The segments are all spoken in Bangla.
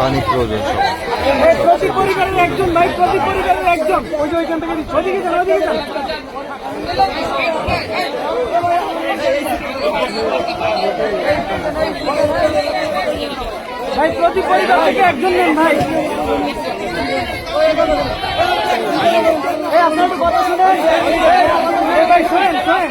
পানি প্রয়োজন একজন ভাই প্রতি একজন ওই ভাই পরিবার থেকে একজন নেন ভাই আপনার কথা ভাই শোনেন শোনেন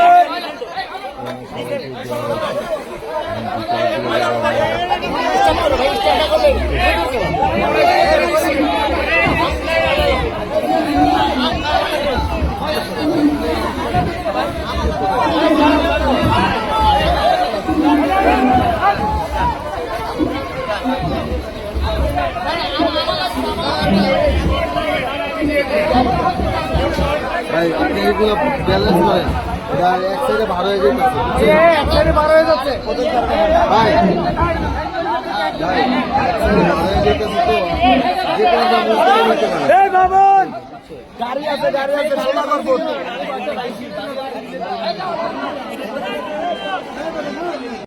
ভাই আপনি এগুলো ব্যালেন্স করেন। এক সাইডে ভালো হয়ে যেতেছে এক সাইডে বার হয়ে যাচ্ছে। ভাই গাড়ি আছে গাড়ি আছে